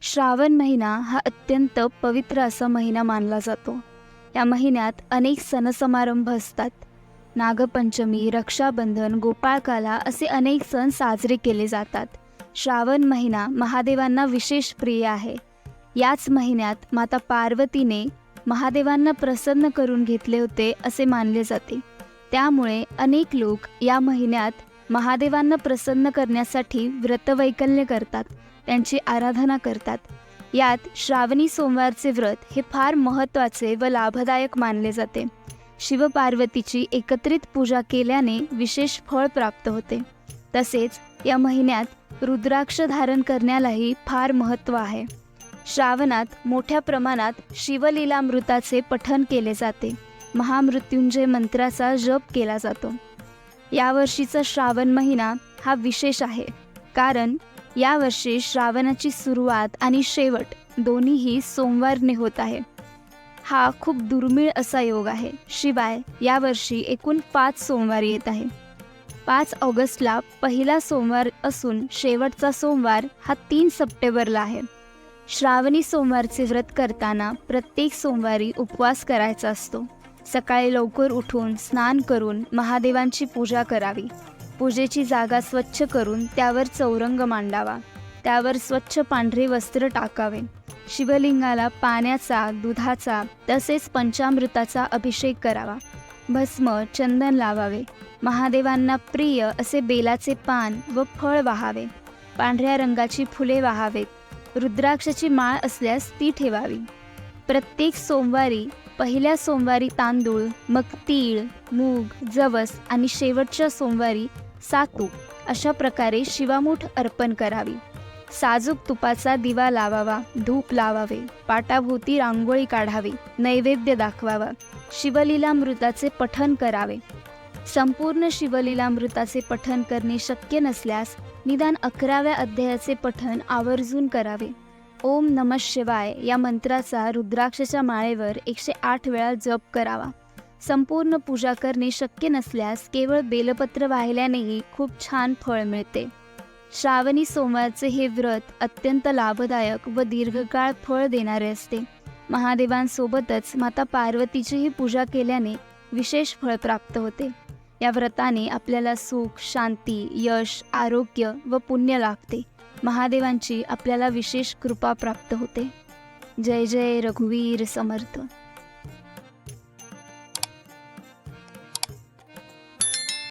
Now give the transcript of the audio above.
श्रावण महिना हा अत्यंत पवित्र असा महिना मानला जातो. या महिन्यात अनेक सणसमारंभ असतात. नागपंचमी रक्षाबंधन गोपाळकाला असे अनेक सण साजरे केले जातात. श्रावण महिना महादेवांना विशेष प्रिय आहे. याच महिन्यात माता पार्वतीने महादेवांना प्रसन्न करून घेतले होते असे मानले जाते. त्यामुळे अनेक लोक या महिन्यात महादेवांना प्रसन्न करण्यासाठी व्रतवैकल्य करतात त्यांची आराधना करतात. यात श्रावणी सोमवारचे व्रत हे फार महत्त्वाचे व लाभदायक मानले जाते. शिवपार्वतीची एकत्रित पूजा केल्याने विशेष फळ प्राप्त होते. तसेच या महिन्यात रुद्राक्ष धारण करण्यालाही फार महत्त्व आहे. श्रावणात मोठ्या प्रमाणात शिवलीलामृताचे पठण केले जाते. महामृत्युंजय मंत्राचा जप केला जातो. यावर्षीचा श्रावण महिना हा विशेष आहे. कारण यावर्षी श्रावणाची सुरुवात आणि शेवट दोन्हीही सोमवारने होत आहे. हा खूप दुर्मिळ असा योग आहे. शिवाय यावर्षी एकूण पाच सोमवार येत आहे. पाच ऑगस्टला पहिला सोमवार असून शेवटचा सोमवार हा तीन सप्टेंबरला आहे. श्रावणी सोमवारचे व्रत करताना प्रत्येक सोमवारी उपवास करायचा असतो. सकाळी लवकर उठून स्नान करून महादेवांची पूजा करावी. पूजेची जागा स्वच्छ करून त्यावर चौरंग मांडावा. त्यावर स्वच्छ पांढरे वस्त्र टाकावे. शिवलिंगाला पाण्याचा दुधाचा तसेच पंचामृताचा अभिषेक करावा. भस्म चंदन लावावे. महादेवांना प्रिय असे बेलाचे पान व फळ वाहावे. पांढऱ्या रंगाची फुले वाहावेत. रुद्राक्षाची माळ असल्यास ती ठेवावी. प्रत्येक सोमवारी पहिल्या सोमवारी तांदूळ मग तीळ मूग जवस आणि शेवटच्या सोमवारी सातू अशा प्रकारे शिवामूठ अर्पण करावी. साजूक तुपाचा दिवा लावावा धूप लावावे पाटाभोवती रांगोळी काढावी नैवेद्य दाखवावा शिवलीलामृताचे पठन करावे. संपूर्ण शिवलीलामृताचे पठन करणे शक्य नसल्यास निदान अकराव्या अध्यायाचे पठन आवर्जून करावे. ओम नम शिवाय या मंत्राचा रुद्राक्षच्या माळेवर एकशे आठ वेळा जप करावा. संपूर्ण पूजा करणे शक्य नसल्यास केवळ बेलपत्र वाहिल्यानेही खूप छान फळ मिळते. श्रावणी सोमवारचे हे व्रत अत्यंत लाभदायक व दीर्घकाळ फळ देणारे असते. महादेवांसोबतच माता पार्वतीचीही पूजा केल्याने विशेष फळ प्राप्त होते. या व्रताने आपल्याला सुख शांती यश आरोग्य व पुण्य लाभते. महादेवांची आपल्याला विशेष कृपा प्राप्त होते. जय जय रघुवीर समर्थ.